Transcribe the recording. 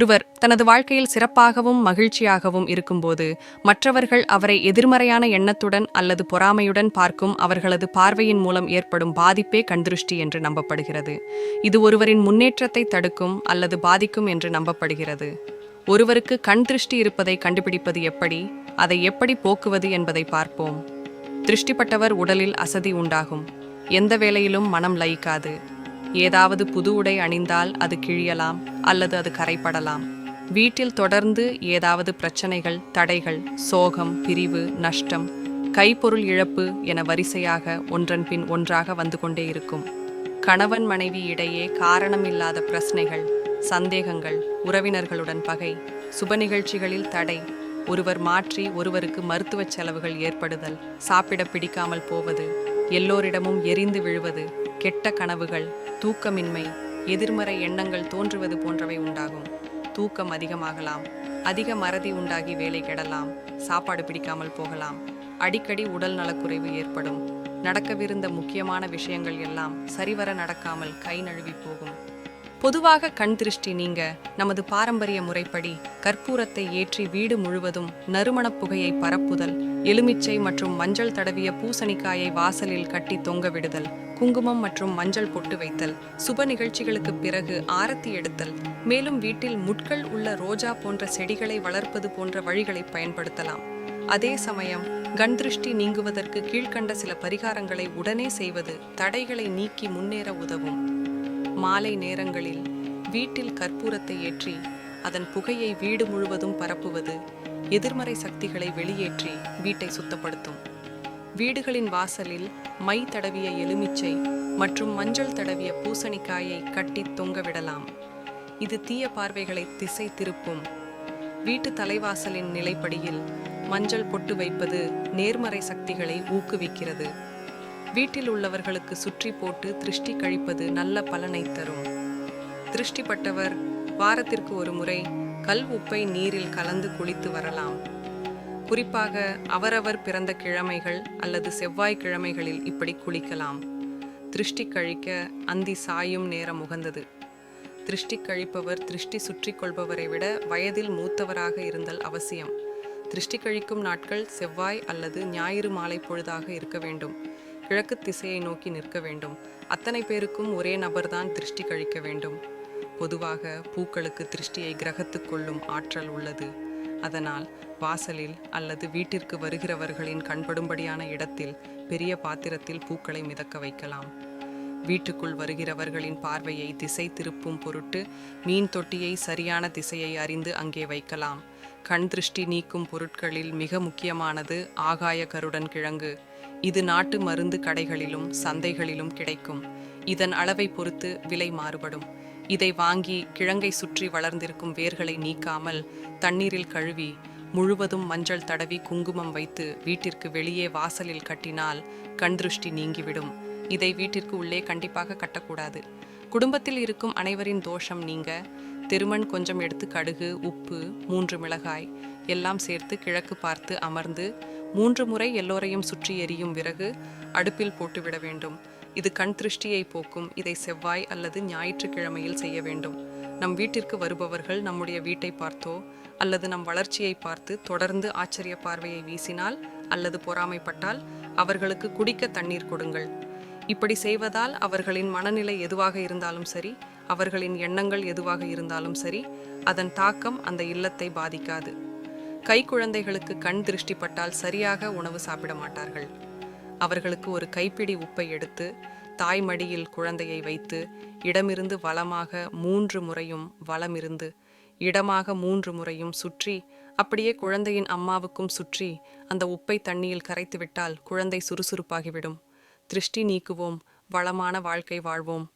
ஒருவர் தனது வாழ்க்கையில் சிறப்பாகவும் மகிழ்ச்சியாகவும் இருக்கும்போது மற்றவர்கள் அவரை எதிர்மறையான எண்ணத்துடன் அல்லது பொறாமையுடன் பார்க்கும் அவர்களது பார்வையின் மூலம் ஏற்படும் பாதிப்பே கண்திருஷ்டி என்று நம்பப்படுகிறது. இது ஒருவரின் முன்னேற்றத்தை தடுக்கும் அல்லது பாதிக்கும் என்று நம்பப்படுகிறது. ஒருவருக்கு கண் திருஷ்டி இருப்பதை கண்டுபிடிப்பது எப்படி? அதை எப்படி போக்குவது என்பதை பார்ப்போம். திருஷ்டிப்பட்டவர் உடலில் அசதி உண்டாகும். எந்த வேளையிலும் மனம் லயிக்காது. ஏதாவது புது உடை அணிந்தால் அது கிழியலாம் அல்லது அது கரைப்படலாம் வீட்டில் தொடர்ந்து ஏதாவது பிரச்சனைகள் தடைகள் சோகம் பிரிவு நஷ்டம் கைப்பொருள் இழப்பு என வரிசையாக ஒன்றன் பின் ஒன்றாக வந்து கொண்டே இருக்கும். கணவன் மனைவி இடையே காரணமில்லாத பிரச்சனைகள் சந்தேகங்கள் உறவினர்களுடன் பகை சுப நிகழ்ச்சிகளில் தடை ஒருவர் மாற்றி ஒருவருக்கு மருத்துவ செலவுகள் ஏற்படுதல் சாப்பிட பிடிக்காமல் போவது எல்லோரிடமும் எரிந்து விழுவது கெட்ட கனவுகள் தூக்கமின்மை எதிர்மறை எண்ணங்கள் தோன்றுவது போன்றவை உண்டாகும். தூக்கம் அதிகமாகலாம். அதிக மறதி உண்டாகி வேலை கெடலாம். சாப்பாடு பிடிக்காமல் போகலாம். அடிக்கடி உடல் நலக்குறைவு ஏற்படும். நடக்கவிருந்த முக்கியமான விஷயங்கள் எல்லாம் சரிவர நடக்காமல் கை நழுவி போகும். பொதுவாக கண் திருஷ்டி நீங்க நமது பாரம்பரிய முறைப்படி கற்பூரத்தை ஏற்றி வீடு முழுவதும் நறுமணப் புகையை பரப்புதல் எலுமிச்சை மற்றும் மஞ்சள் தடவிய பூசணிக்காயை வாசலில் கட்டி தொங்க விடுதல் குங்குமம் மற்றும் மஞ்சள் பொட்டு வைத்தல் சுப நிகழ்ச்சிகளுக்கு பிறகு ஆரத்தி எடுத்தல் மேலும் வீட்டில் முட்கள் உள்ள ரோஜா போன்ற செடிகளை வளர்ப்பது போன்ற வழிகளை பயன்படுத்தலாம். அதே சமயம் கண் திருஷ்டி நீங்குவதற்கு கீழ்க்கண்ட சில பரிகாரங்களை உடனே செய்வது தடைகளை நீக்கி முன்னேற உதவும். மாலை நேரங்களில் வீட்டில் கற்பூரத்தை ஏற்றி அதன் புகையை வீடு முழுவதும் பரப்புவது எதிர்மறை சக்திகளை வெளியேற்றி வீட்டை சுத்தப்படுத்தும். வீடுகளின் வாசலில் மை தடவிய எலுமிச்சை மற்றும் மஞ்சள் தடவிய பூசணிக்காயை கட்டி தொங்கவிடலாம் இது தீய பார்வைகளை திசை திருப்பும். வீட்டு தலைவாசலின் நிலைப்படியில் மஞ்சள் பொட்டு வைப்பது நேர்மறை சக்திகளை ஊக்குவிக்கிறது. வீட்டில் உள்ளவர்களுக்கு சுற்றி போட்டு திருஷ்டி கழிப்பது நல்ல பலனை தரும். திருஷ்டிப்பட்டவர் வாரத்திற்கு ஒரு முறை கல் உப்பை நீரில் கலந்து குளித்து வரலாம். குறிப்பாக அவரவர் பிறந்த கிழமைகள் அல்லது செவ்வாய் கிழமைகளில் இப்படி குளிக்கலாம். திருஷ்டி கழிக்க அந்தி சாயும் நேரம் உகந்தது. திருஷ்டி கழிப்பவர் திருஷ்டி சுற்றி கொள்பவரை விட வயதில் மூத்தவராக இருந்தல் அவசியம். திருஷ்டி கழிக்கும் நாட்கள் செவ்வாய் அல்லது ஞாயிறு மாலை பொழுதாக இருக்க வேண்டும். கிழக்கு திசையை நோக்கி நிற்க வேண்டும். அத்தனை பேருக்கும் ஒரே நபர்தான் திருஷ்டி கழிக்க வேண்டும். பொதுவாக பூக்களுக்கு திருஷ்டியை கிரகத்துக் கொள்ளும் ஆற்றல் உள்ளது. அதனால் வாசலில் அல்லது வீட்டிற்கு வருகிறவர்களின் கண்படும்படியான இடத்தில் பெரிய பாத்திரத்தில் பூக்களை மிதக்க வைக்கலாம். வீட்டுக்குள் வருகிறவர்களின் பார்வையை திசை திருப்பும் பொருட்டு மீன் தொட்டியை சரியான திசையை அறிந்து அங்கே வைக்கலாம். கண் திருஷ்டி நீக்கும் பொருட்களில் மிக முக்கியமானது ஆகாய கருடன் கிழங்கு. இது நாட்டு மருந்து கடைகளிலும் சந்தைகளிலும் கிடைக்கும். இதன் அளவை பொறுத்து விலை மாறுபடும். இதை வாங்கி கிழங்கை சுற்றி வளர்ந்திருக்கும் வேர்களை நீக்காமல் தண்ணீரில் கழுவி முழுவதும் மஞ்சள் தடவி குங்குமம் வைத்து வீட்டிற்கு வெளியே வாசலில் கட்டினால் கண் திருஷ்டி நீங்கிவிடும். இதை வீட்டிற்கு உள்ளே கண்டிப்பாக கட்டக்கூடாது. குடும்பத்தில் இருக்கும் அனைவரின் தோஷம் நீங்க. திருமண் கொஞ்சம் எடுத்து கடுகு உப்பு மூன்று மிளகாய் எல்லாம் சேர்த்து கிழக்கு பார்த்து அமர்ந்து மூன்று முறை எல்லோரையும் சுற்றி எரியும் விறகு அடுப்பில் போட்டுவிட வேண்டும். இது கண் திருஷ்டியை போக்கும். இதை செவ்வாய் அல்லது ஞாயிற்றுக்கிழமையில் செய்ய வேண்டும். நம் வீட்டிற்கு வருபவர்கள் நம்முடைய வீட்டை பார்த்தோ அல்லது நம் வளர்ச்சியை பார்த்து தொடர்ந்து ஆச்சரிய பார்வையை வீசினால் அல்லது பொறாமைப்பட்டால் அவர்களுக்கு குடிக்க தண்ணீர் கொடுங்கள். இப்படி செய்வதால் அவர்களின் மனநிலை எதுவாக இருந்தாலும் சரி அவர்களின் எண்ணங்கள் எதுவாக இருந்தாலும் சரி அதன் தாக்கம் அந்த இல்லத்தை பாதிக்காது. கை குழந்தைகளுக்கு கண் திருஷ்டிப்பட்டால் சரியாக உணவு சாப்பிட மாட்டார்கள். அவர்களுக்கு ஒரு கைப்பிடி உப்பை எடுத்து தாய் மடியில் குழந்தையை வைத்து இடமிருந்து வலமாக மூன்று முறையும் வலமிருந்து இடமாக மூன்று முறையும் சுற்றி அப்படியே குழந்தையின் அம்மாவுக்கும் சுற்றி அந்த உப்பை தண்ணியில் கரைத்துவிட்டால் குழந்தை சுறுசுறுப்பாகிவிடும். திருஷ்டி நீக்குவோம் வளமான வாழ்க்கை வாழ்வோம்.